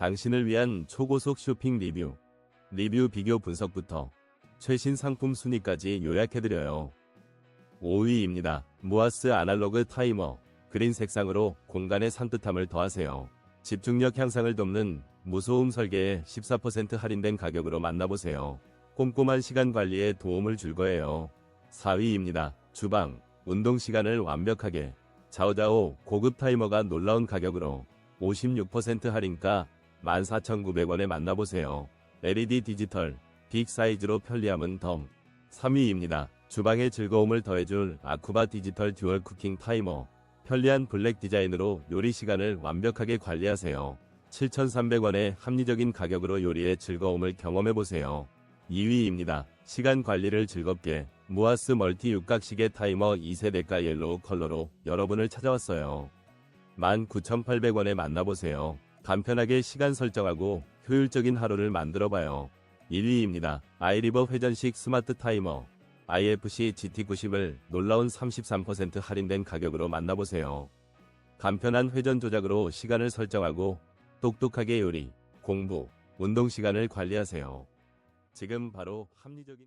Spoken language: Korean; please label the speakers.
Speaker 1: 당신을 위한 초고속 쇼핑 리뷰, 리뷰 비교 분석부터 최신 상품 순위까지 요약해드려요. 5위입니다. 무아스 아날로그 타이머, 그린 색상으로 공간의 산뜻함을 더하세요. 집중력 향상을 돕는 무소음 설계에 14% 할인된 가격으로 만나보세요. 꼼꼼한 시간 관리에 도움을 줄 거예요. 4위입니다. 주방, 운동 시간을 완벽하게. 자오자오 고급 타이머가 놀라운 가격으로 56% 할인가 14,900원에 만나보세요. LED 디지털, 빅 사이즈로 편리함은 덤. 3위입니다. 주방의 즐거움을 더해줄 아쿠바 디지털 듀얼 쿠킹 타이머. 편리한 블랙 디자인으로 요리 시간을 완벽하게 관리하세요. 7,300원의 합리적인 가격으로 요리의 즐거움을 경험해보세요. 2위입니다. 시간 관리를 즐겁게 무아스 멀티 육각시계 타이머 2세대가 옐로우 컬러로 여러분을 찾아왔어요. 19,800원에 만나보세요. 간편하게 시간 설정하고 효율적인 하루를 만들어 봐요. 1위입니다. 아이리버 회전식 스마트 타이머 IFC GT90을 놀라운 33% 할인된 가격으로 만나보세요. 간편한 회전 조작으로 시간을 설정하고 똑똑하게 요리, 공부, 운동 시간을 관리하세요. 지금 바로 합리적인